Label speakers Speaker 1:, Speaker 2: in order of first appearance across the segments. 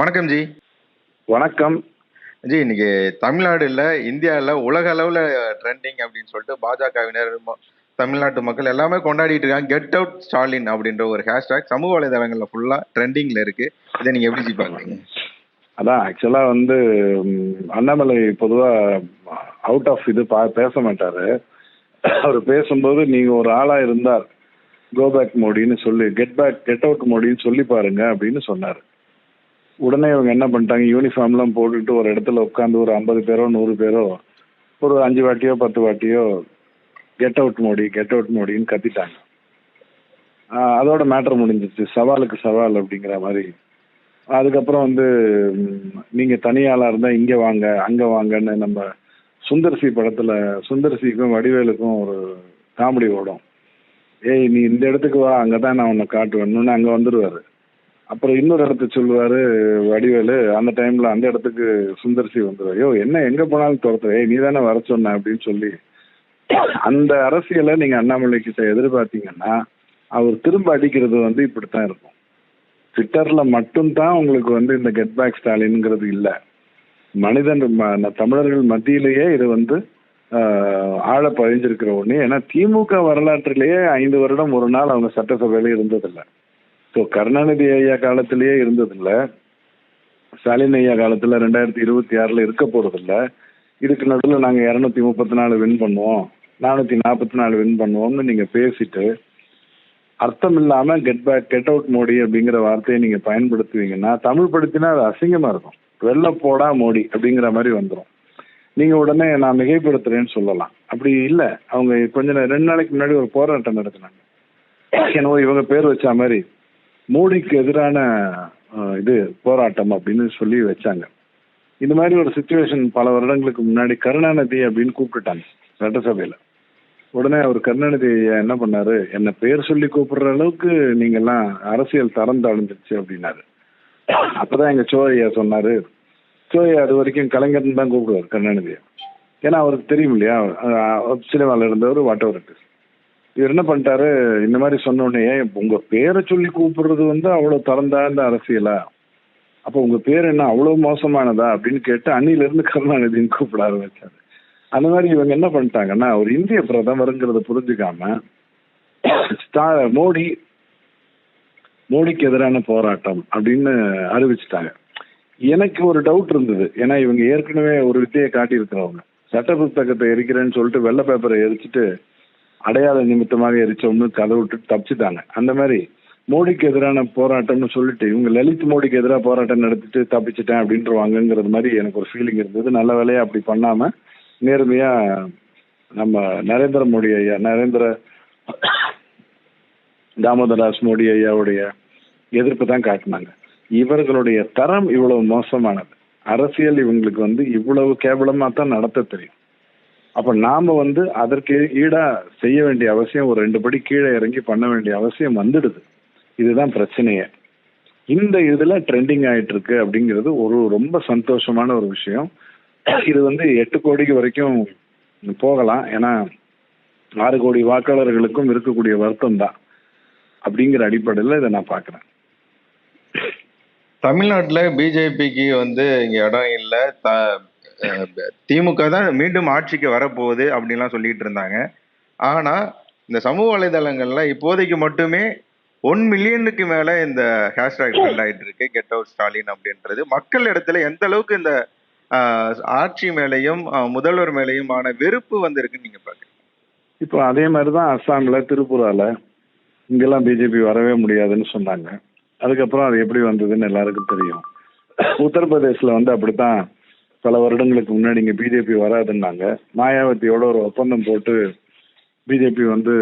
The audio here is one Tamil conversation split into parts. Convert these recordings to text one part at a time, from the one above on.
Speaker 1: வணக்கம் ஜி.
Speaker 2: வணக்கம்.
Speaker 1: ஜி இன்னைக்கு தமிழ்நாடு இல்ல இந்தியாவில் உலக அளவில் ட்ரெண்டிங் அப்படின்னு சொல்லிட்டு பாஜகவினர் தமிழ்நாட்டு மக்கள் எல்லாமே கொண்டாடிட்டு இருக்காங்க. கெட் அவுட் ஸ்டாலின் அப்படின்ற ஒரு ஹேஷ்டாக் சமூக வலைதளங்கள்ல ஃபுல்லா ட்ரெண்டிங்ல இருக்கு. இதை நீங்க எப்படி ஜி பாக்குறீங்க
Speaker 2: அதான் ஆக்சுவலா வந்து அண்ணாமலை பொதுவா அவுட் ஆஃப் இது பா பேச மாட்டாரு. அவர் பேசும்போது நீங்க ஒரு ஆளா இருந்தார் கோ பேக் மோடின்னு சொல்லி கெட் பேக் கெட் அவுட் மோடின்னு சொல்லி பாருங்க அப்படின்னு சொன்னார். உடனே இவங்க என்ன பண்ணிட்டாங்க? யூனிஃபார்ம்லாம் போட்டுட்டு ஒரு இடத்துல உட்காந்து ஒரு ஐம்பது பேரோ நூறு பேரோ ஒரு அஞ்சு வாட்டியோ பத்து வாட்டியோ get out Modi get out மோடின்னு கத்திட்டாங்க. அதோட மேட்டர் முடிஞ்சிச்சு. சவாலுக்கு சவால் அப்படிங்கிற மாதிரி. அதுக்கப்புறம் வந்து நீங்கள் நீங்க தனியாளா இருந்தா இங்க வாங்க அங்க வாங்கன்னு நம்ம சுந்தர்சி படத்துல சுந்தர்சிக்கும் வடிவேலுக்கும் ஒரு காமெடி ஓடும். ஏய் நீ இந்த இடத்துக்கு வா அங்கதான் நான் உன்னை காட்டுவேன்னு அங்க வந்துடுவாரு அப்புறம் இன்னொரு இடத்த சொல்லுவாரு வடிவேலு அந்த டைம்ல அந்த இடத்துக்கு சுந்தர்சி வந்துருவாரு யோ என்ன எங்க போனாலும் துரத்துற. ஏய் நீ தானே வர சொன்ன அப்படின்னு சொல்லி அந்த அரசியலை நீங்க அண்ணாமலை கிட்ட எதிர்பார்த்தீங்கன்னா அவர் திரும்ப அடிக்கிறது வந்து இப்படித்தான் இருக்கும். ட்விட்டர்ல மட்டும்தான் உங்களுக்கு வந்து இந்த கெட் பேக் ஸ்டாலின்ங்கிறது இல்லை. மனிதன் ம- தமிழர்கள் மத்தியிலேயே இது வந்து ஆழ பழிஞ்சிருக்கிற ஒண்ணு. ஏன்னா திமுக வரலாற்றிலேயே ஐந்து வருடம் ஒரு நாள் அவங்க சட்டசபையில இருந்ததில்லை. ஸோ கருணாநிதி ஐயா காலத்திலேயே இருந்ததில்ல. ஸ்டாலின் ஐயா காலத்தில் ரெண்டாயிரத்தி இருபத்தி ஆறில் இருக்க போகிறதில்ல இதுக்கு நடுவில் நாங்கள் இரநூத்தி முப்பத்தி நாலு வின் பண்ணுவோம். நானூற்றி நாற்பத்தி நாலு வின் பண்ணுவோம்னு நீங்கள் பேசிட்டு அர்த்தம் இல்லாமல் get back get out Modi அப்படிங்கிற வார்த்தையை நீங்கள் பயன்படுத்துவீங்கன்னா தமிழ் படுத்தினா அது அசிங்கமாக இருக்கும். வெள்ள போடா மோடி அப்படிங்கிற மாதிரி வந்துடும் நீங்கள் உடனே நான் மிகைப்படுத்துறேன்னு சொல்லலாம். அப்படி இல்லை. அவங்க கொஞ்ச ரெண்டு நாளைக்கு முன்னாடி ஒரு போராட்டம் நடத்தினாங்க. என்னவோ இவங்க பேர் வச்ச மாதிரி மோடிக்கு எதிரான இது போராட்டம் அப்படின்னு சொல்லி வச்சாங்க. இந்த மாதிரி ஒரு சுச்சுவேஷன் பல வருடங்களுக்கு முன்னாடி கருணாநிதி அப்படின்னு கூப்பிட்டுட்டாங்க சட்டசபையில. உடனே அவர் கருணாநிதி என்ன பண்ணாரு? என்ன பேர் சொல்லி கூப்பிடுற அளவுக்கு நீங்க எல்லாம் அரசியல் தரம் தாழ்ந்துருச்சு அப்படின்னாரு. அப்பதான் எங்க சோழையா சொன்னாரு. சோழையா அது வரைக்கும் கலைஞர்னு தான் கூப்பிடுவார் கருணாநிதியை. ஏன்னா அவருக்கு தெரியும் இல்லையா? சினிமாவில் இருந்தவர் வாட் எவர் இட் இவர் என்ன பண்ணிட்டாரு? இந்த மாதிரி சொன்ன உடனே உங்க பேரை சொல்லி கூப்பிடுறது வந்து அவ்வளவு தரம் அரசியலா? அப்போ உங்க பேர் என்ன அவ்வளவு மோசமானதா? அப்படின்னு கேட்டு அணில இருந்து கருணாநிதின்னு கூப்பிட ஆரம்பிச்சாரு. அந்த மாதிரி இவங்க என்ன பண்ணிட்டாங்கன்னா ஒரு இந்திய பிரதமருங்கிறத புரிஞ்சுக்காம மோடி மோடிக்கு எதிரான போராட்டம் அப்படின்னு அறிவிச்சிட்டாங்க. எனக்கு ஒரு டவுட் இருந்தது. ஏன்னா இவங்க ஏற்கனவே ஒரு வித்தையை காட்டியிருக்கிறவங்க. சட்ட புத்தகத்தை எரிக்கிறேன்னு சொல்லிட்டு வெள்ளை பேப்பரை எரிச்சிட்டு அடையாள நிமித்தமாக எரிச்சோம்னு கதை விட்டு தப்பிச்சுட்டாங்க. அந்த மாதிரி மோடிக்கு எதிரான போராட்டம்னு சொல்லிட்டு இவங்க லலித் மோடிக்கு எதிராக போராட்டம் நடத்திட்டு தப்பிச்சிட்டேன் அப்படின்றவாங்கிறது மாதிரி எனக்கு ஒரு ஃபீலிங் இருந்தது. நல்ல வேலையா அப்படி பண்ணாம நேர்மையா நம்ம நரேந்திர மோடி ஐயா நரேந்திர தாமோதராஸ் மோடி ஐயாவுடைய எதிர்ப்பு தான் காட்டினாங்க. இவர்களுடைய தரம் இவ்வளவு மோசமானது. அரசியல் இவங்களுக்கு வந்து இவ்வளவு கேவலமா தான் நடத்த தெரியும். அப்ப நாம வந்து அதற்கு ஈடா செய்ய வேண்டிய அவசியம் ஒரு ரெண்டு படி கீழே இறங்கி பண்ண வேண்டிய அவசியம் வந்துடுது. இதுதான் பிரச்சனையே. இந்த இதுல ட்ரெண்டிங் ஆயிட்டு இருக்கு அப்படிங்கிறது ஒரு ரொம்ப சந்தோஷமான ஒரு விஷயம். இது வந்து எட்டு கோடிக்கு வரைக்கும் போகலாம். ஏன்னா ஆறு கோடி வாக்காளர்களுக்கும் இருக்கக்கூடிய வருத்தம் தான். அப்படிங்கிற அடிப்படையில் இதை நான் பார்க்குறேன்.
Speaker 1: தமிழ்நாட்டில் பிஜேபிக்கு வந்து இங்கே இடம் இல்லை. த திமுக தான் மீண்டும் ஆட்சிக்கு வரப்போகுது அப்படின்லாம் சொல்லிட்டு இருந்தாங்க. ஆனா இந்த சமூக வலைதளங்கள்ல இப்போதைக்கு மட்டுமே ஒன் மில்லியனுக்கு மேல இந்த ஹேஷ்டாக் ட்ரெண்ட் ஆயிட்டு இருக்கு கெட் அவுட் ஸ்டாலின் அப்படின்றது. மக்கள் இடத்துல எந்த அளவுக்கு இந்த ஆட்சி மேலையும் முதல்வர் மேலையுமான வெறுப்பு வந்து இருக்குன்னு நீங்க பாக்குறீங்க
Speaker 2: இப்போ அதே மாதிரி தான் அஸ்ஸாம்ல திருப்பூரால இங்கெல்லாம் பிஜேபி வரவே முடியாதுன்னு சொன்னாங்க. அதுக்கப்புறம் அது எப்படி வந்ததுன்னு எல்லாருக்கும் தெரியும். உத்தரப்பிரதேசில் வந்து அப்படித்தான் பல வருடங்களுக்கு முன்னாடி இங்கே பிஜேபி வராதுன்னாங்க. மாயாவதியோட ஒரு ஒப்பந்தம் போட்டு பிஜேபி வந்து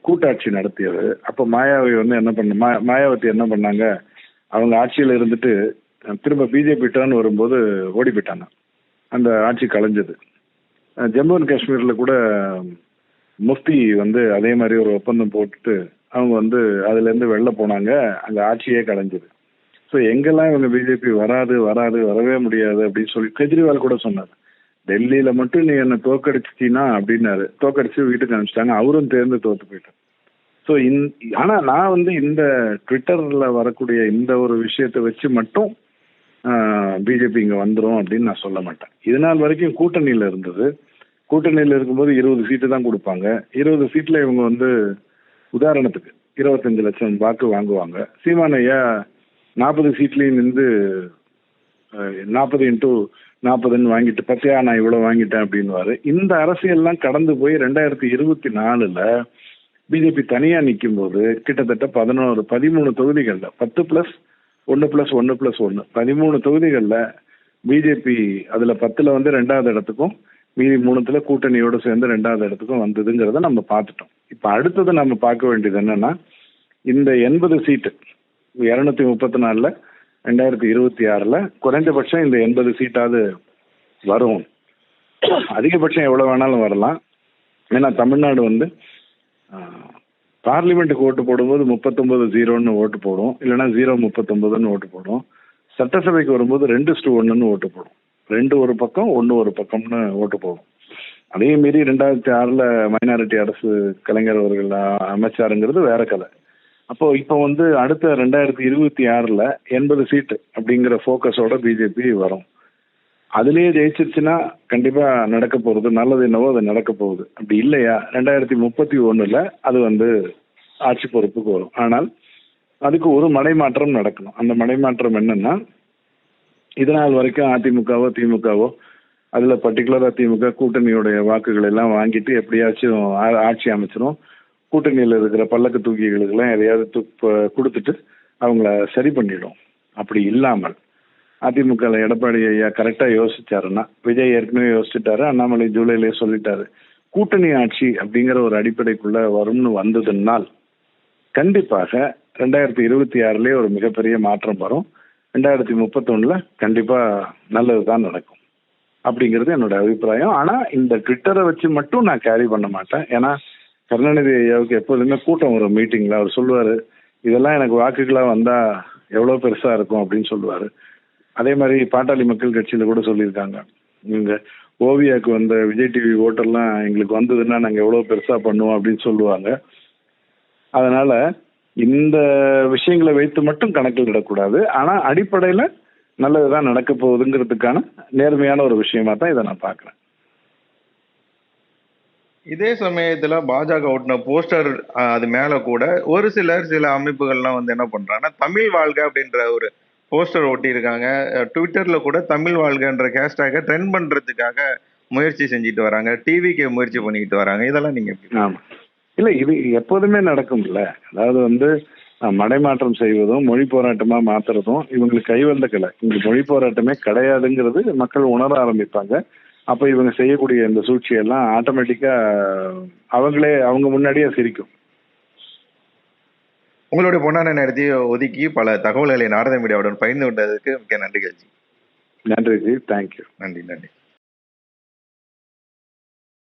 Speaker 2: கூட்டாட்சி நடத்தியது. அப்போ மாயாவதி வந்து என்ன பண்ண மா மாயாவதி என்ன பண்ணாங்க? அவங்க ஆட்சியில் இருந்துட்டு திரும்ப பிஜேபி டர்ன் வரும்போது ஓடி போயிட்டாங்க. அந்த ஆட்சி கலைஞ்சது. ஜம்மு அண்ட் காஷ்மீர்ல கூட முஃப்தி வந்து அதே மாதிரி ஒரு ஒப்பந்தம் போட்டுட்டு அவங்க வந்து அதுல இருந்து வெளில போனாங்க. அந்த ஆட்சியே கலைஞ்சது. ஸோ எங்கெல்லாம் இவங்க பிஜேபி வராது வராது வரவே முடியாது அப்படின்னு சொல்லி கெஜ்ரிவால் கூட சொன்னார். டெல்லியில மட்டும் நீ என்ன தோக்கடிச்சிட்டீன்னா அப்படின்னாரு. தோக்கடிச்சு வீட்டுக்கு அனுப்பிச்சிட்டாங்க. அவரும் தேர்ந்து தோத்து போயிட்டார். ஸோ இந் ஆனால் நான் வந்து இந்த ட்விட்டரில் வரக்கூடிய இந்த ஒரு விஷயத்தை வச்சு மட்டும் பிஜேபி இங்கே வந்துடும் அப்படின்னு நான் சொல்ல மாட்டேன். இது நாள் வரைக்கும் கூட்டணியில் இருந்தது. கூட்டணியில் இருக்கும்போது இருபது சீட்டு தான் கொடுப்பாங்க. இருபது சீட்டில் இவங்க வந்து உதாரணத்துக்கு இருபத்தஞ்சு லட்சம் வாக்கு வாங்குவாங்க. சீமானையா நாற்பது சீட்லேயும் நின்று நாற்பது இன்ட்டு நாற்பதுன்னு வாங்கிட்டு பத்தியா நான் இவ்வளோ வாங்கிட்டேன் அப்படின்னுவாரு. இந்த அரசியல்லாம் கடந்து போய் ரெண்டாயிரத்தி இருபத்தி நாலுல பிஜேபி தனியா நிற்கும் போது கிட்டத்தட்ட பதினோரு பதிமூணு தொகுதிகளில் பத்து பிளஸ் ஒன்று பிளஸ் ஒன்று பிளஸ் ஒன்று பதிமூணு தொகுதிகளில் பிஜேபி அதில் பத்தில் வந்து ரெண்டாவது இடத்துக்கும் மீதி மூணுத்துல கூட்டணியோடு சேர்ந்து ரெண்டாவது இடத்துக்கும் வந்ததுங்கிறத நம்ம பார்த்துட்டோம். இப்போ அடுத்தது நம்ம பார்க்க வேண்டியது என்னன்னா இந்த எண்பது சீட்டு இரநூத்தி முப்பத்தி நாலுல ரெண்டாயிரத்தி இருபத்தி ஆறுல குறைந்தபட்சம் இந்த எண்பது சீட்டாவது வரும். அதிகபட்சம் எவ்வளவு வேணாலும் வரலாம். ஏன்னா தமிழ்நாடு வந்து பார்லிமெண்ட்டுக்கு ஓட்டு போடும்போது முப்பத்தொன்பது ஜீரோன்னு ஓட்டு போடும். இல்லைன்னா ஜீரோ முப்பத்தொன்பதுன்னு ஓட்டு போடும். சட்டசபைக்கு வரும்போது ரெண்டு ஸ்டூ ஒன்றுன்னு ஓட்டு போடும். ரெண்டு ஒரு பக்கம் ஒன்று ஒரு பக்கம்னு ஓட்டு போடும். அதே மீறி ரெண்டாயிரத்தி ஆறில் மைனாரிட்டி அரசு கலைஞர் அவர்கள் அமைச்சாருங்கிறது வேற கதை. அப்போ இப்போ வந்து அடுத்த ரெண்டாயிரத்தி இருபத்தி ஆறில் எண்பது சீட்டு அப்படிங்கிற ஃபோக்கஸோட பிஜேபி வரும். அதுலேயே ஜெயிச்சிருச்சுன்னா கண்டிப்பாக நடக்க போகிறது நல்லது என்னவோ அது நடக்க போகுது. அப்படி இல்லையா? ரெண்டாயிரத்தி முப்பத்தி ஒன்றில் அது வந்து ஆட்சி பொறுப்புக்கு வரும். ஆனால் அதுக்கு ஒரு மடைமாற்றம் நடக்கணும். அந்த மடைமாற்றம் என்னன்னா இது நாள் வரைக்கும் அதிமுகவோ திமுகவோ அதில் பர்டிகுலராக திமுக கூட்டணியுடைய வாக்குகள் எல்லாம் வாங்கிட்டு எப்படியாச்சும் ஆட்சி அமைச்சிரும். கூட்டணியில் இருக்கிற பல்லக்கு தூக்கிகளுக்கெல்லாம் எதையாவது கொடுத்துட்டு அவங்கள சரி பண்ணிடும். அப்படி இல்லாமல் அதிமுக எடப்பாடி ஐயா கரெக்டாக யோசிச்சாருன்னா விஜய் ஏற்கனவே யோசிச்சுட்டாரு அண்ணாமலை ஜூலைலேயே சொல்லிட்டாரு. கூட்டணி ஆட்சி அப்படிங்கிற ஒரு அடிப்படைக்குள்ள வரும்னு வந்ததுனால் கண்டிப்பாக ரெண்டாயிரத்தி இருபத்தி ஆறுலேயே ஒரு மிகப்பெரிய மாற்றம் வரும். ரெண்டாயிரத்தி முப்பத்தொன்னுல கண்டிப்பாக நல்லது தான் நடக்கும். அப்படிங்கிறது என்னோட அபிப்பிராயம். ஆனால் இந்த ட்விட்டரை வச்சு மட்டும் நான் கேரி பண்ண மாட்டேன். ஏன்னா கருணாநிதி ஐயாவுக்கு எப்போதுமே கூட்டம் வரும் மீட்டிங்கில் அவர் சொல்லுவார் இதெல்லாம் எனக்கு வாக்குகளாக வந்தால் எவ்வளோ பெருசாக இருக்கும் அப்படின்னு சொல்லுவார். அதே மாதிரி பாட்டாளி மக்கள் கட்சியில் கூட சொல்லியிருக்காங்க. இங்க ஓவியாவுக்கு வந்த விஜய் டிவி ஓட்டெல்லாம் எங்களுக்கு வந்ததுன்னா நாங்கள் எவ்வளோ பெருசாக பண்ணுவோம் அப்படின்னு சொல்லுவாங்க. அதனால் இந்த விஷயங்களை வைத்து மட்டும் கணக்கில் இடக்கூடாது ஆனால் அடிப்படையில் நல்லதுதான் நடக்க போகுதுங்கிறதுக்கான நேர்மையான ஒரு விஷயமா தான் இதை நான் பார்க்குறேன்.
Speaker 1: இதே சமயத்துல பாஜக ஓட்டின போஸ்டர் அது மேல கூட ஒரு சிலர் சில அமைப்புகள்லாம் வந்து என்ன பண்றாங்கன்னா தமிழ் வாழ்க அப்படின்ற ஒரு போஸ்டர் ஒட்டியிருக்காங்க. ட்விட்டர்ல கூட தமிழ் வாழ்கன்ற ஹேஷ்டேக்கை ட்ரெண்ட் பண்றதுக்காக முயற்சி செஞ்சுட்டு வராங்க. டிவிக்கு முயற்சி பண்ணிக்கிட்டு வராங்க. இதெல்லாம் நீங்க எப்படி
Speaker 2: ஆமாம் இது எப்போதுமே நடக்கும்ல. அதாவது வந்து மடைமாற்றம் செய்வதும் மொழி போராட்டமா மாத்துறதும் இவங்களுக்கு கைவந்த கலை. இங்க மொழி போராட்டமே கிடையாதுங்கிறது மக்கள் உணர ஆரம்பிப்பாங்க. அப்போ இவங்க செய்யக்கூடிய இந்த சூழ்ச்சியெல்லாம் ஆட்டோமேட்டிக்கா அவங்களே அவங்க முன்னாடியே சிரிக்கும்.
Speaker 1: உங்களுடைய பொன்னான நேரத்தை ஒதுக்கி பல தகவல்களை நாரத மீடியாவுடன் பகிர்ந்து கொண்டதுக்கு மிக்க நன்றி கட்சி
Speaker 2: நன்றி ஜி தேங்க்யூ
Speaker 1: நன்றி நன்றி.